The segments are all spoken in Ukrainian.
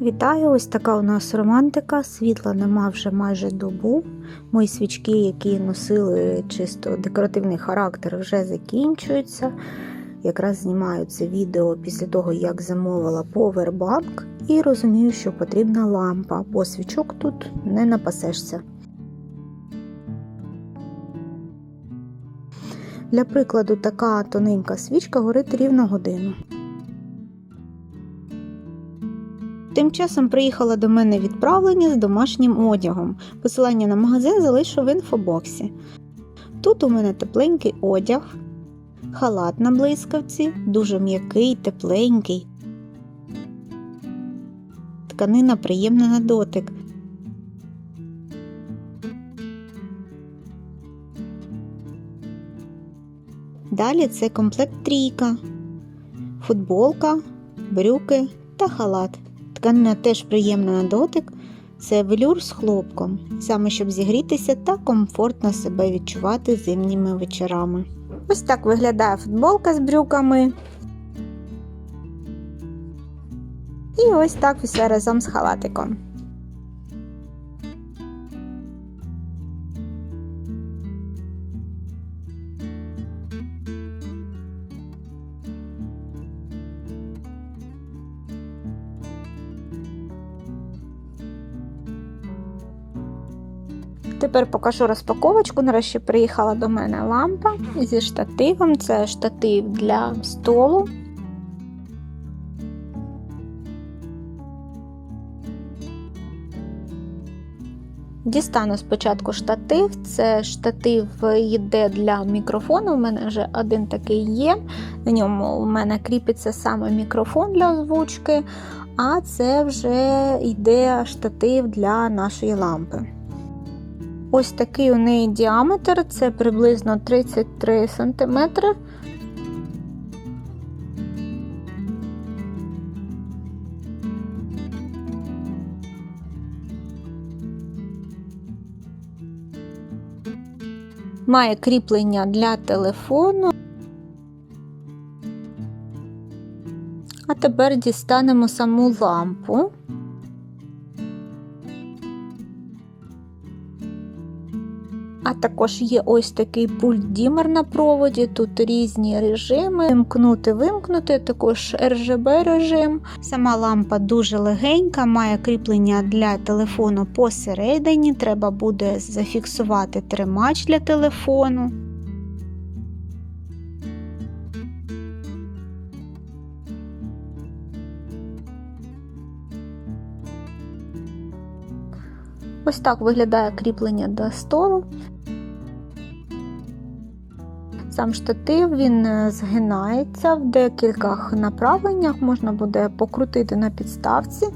Вітаю! Ось така у нас романтика. Світла нема вже майже добу. Мої свічки, які носили чисто декоративний характер, вже закінчуються. Якраз знімаю це відео після того, як замовила повербанк, і розумію, що потрібна лампа, бо свічок тут не напасешся. Для прикладу, така тоненька свічка горить рівно годину. Тим часом приїхало до мене відправлення з домашнім одягом. Посилання на магазин залишу в інфобоксі. Тут у мене тепленький одяг, халат на блискавці, дуже м'який, тепленький. Тканина приємна на дотик. Далі це комплект трійка, футболка, брюки та халат. Тканина теж приємна на дотик. Це велюр з хлопком, саме щоб зігрітися та комфортно себе відчувати зимніми вечорами. Ось так виглядає футболка з брюками. І ось так усе разом з халатиком. Тепер покажу розпаковочку. Нарешті приїхала до мене лампа зі штативом. Це штатив для столу. Дістану спочатку штатив. Це штатив йде для мікрофону. У мене вже один такий є. На ньому у мене кріпиться саме мікрофон для озвучки, а це вже йде штатив для нашої лампи. Ось такий у неї діаметр, це приблизно 33 см. Має кріплення для телефону. А тепер дістанемо саму лампу. А також є ось такий пульт дімер на проводі, тут різні режими. Вимкнути, вимкнути, також RGB режим. Сама лампа дуже легенька, має кріплення для телефону посередині. Треба буде зафіксувати тримач для телефону. Ось так виглядає кріплення до столу. Сам штатив він е, згинається в декількох направленнях, можна буде покрутити на підставці.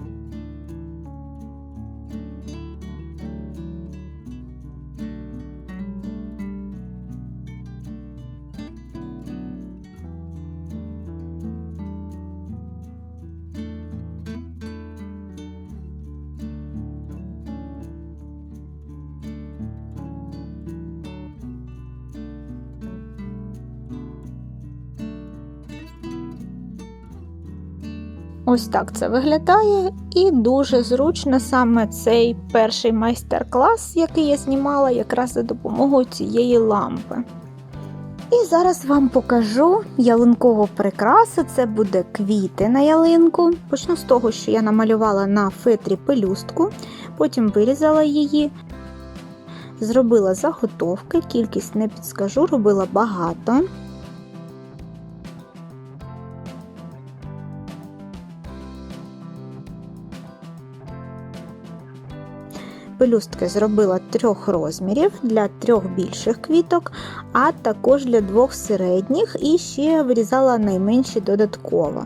Ось так це виглядає, і дуже зручно саме цей перший майстер-клас, який я знімала якраз за допомогою цієї лампи. І зараз вам покажу ялинкову прикрасу. Це буде квіти на ялинку. Почну з того, що я намалювала на фетрі пелюстку, потім вирізала її, зробила заготовки, кількість не підскажу, робила багато. Пелюстки зробила трьох розмірів для трьох більших квіток, а також для двох середніх і ще вирізала найменші додатково.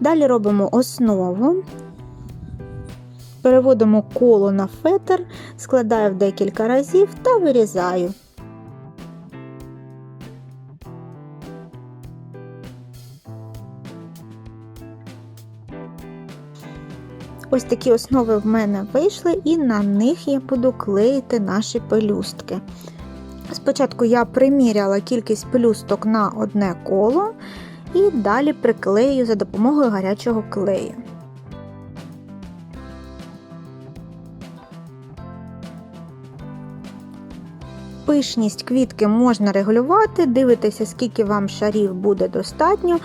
Далі робимо основу, переводимо коло на фетр, складаю в декілька разів та вирізаю. Ось такі основи в мене вийшли, і на них я буду клеїти наші пелюстки. Спочатку я приміряла кількість пелюсток на одне коло і далі приклею за допомогою гарячого клею. Пишність квітки можна регулювати, дивитися, скільки вам шарів буде достатньо.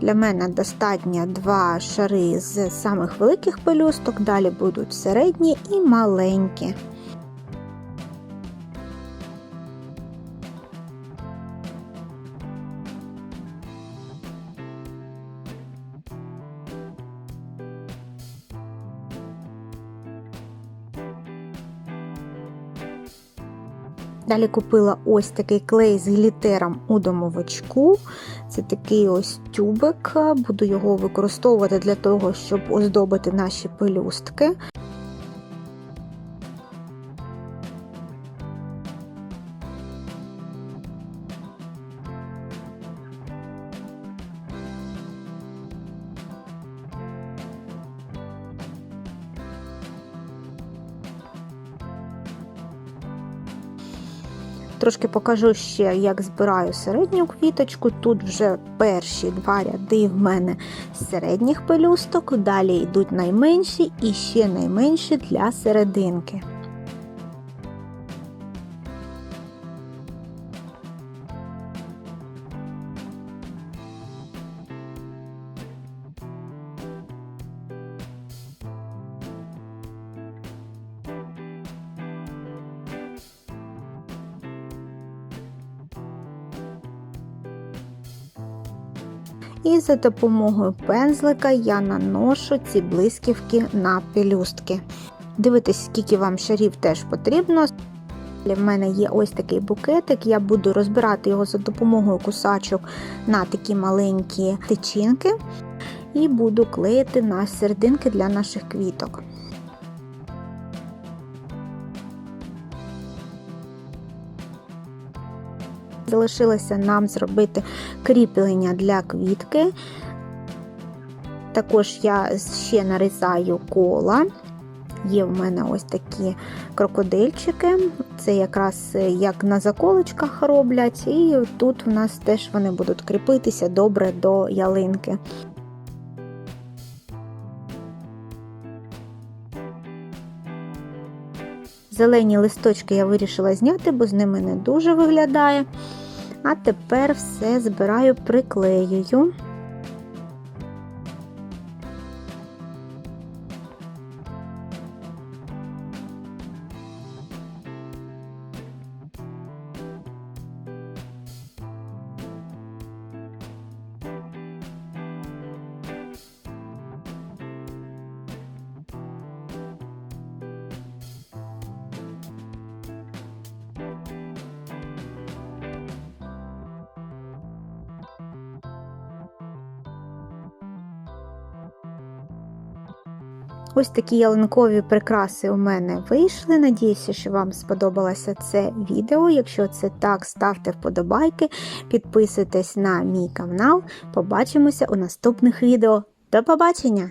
Для мене достатньо два шари з самих великих пелюсток, далі будуть середні і маленькі. Далі купила ось такий клей з глітером у домовичку. Це такий ось тюбик. Буду його використовувати для того, щоб оздобити наші пелюстки. Трошки покажу ще, як збираю середню квіточку. Тут вже перші два ряди в мене середніх пелюсток, далі йдуть найменші і ще найменші для серединки. І за допомогою пензлика я наношу ці блисківки на пелюстки. Дивитесь, скільки вам шарів теж потрібно. В мене є ось такий букетик, я буду розбирати його за допомогою кусачок на такі маленькі тичинки і буду клеїти на серединки для наших квіток. Залишилося нам зробити кріплення для квітки. Також я ще нарізаю кола. Є в мене ось такі крокодильчики. Це якраз як на заколочках роблять, і тут у нас теж вони будуть кріпитися добре до ялинки. Зелені листочки я вирішила зняти, бо з ними не дуже виглядає. А тепер все збираю, приклеюю. Ось такі ялинкові прикраси у мене вийшли. Надіюся, що вам сподобалося це відео. Якщо це так, ставте вподобайки, підписуйтесь на мій канал. Побачимося у наступних відео. До побачення!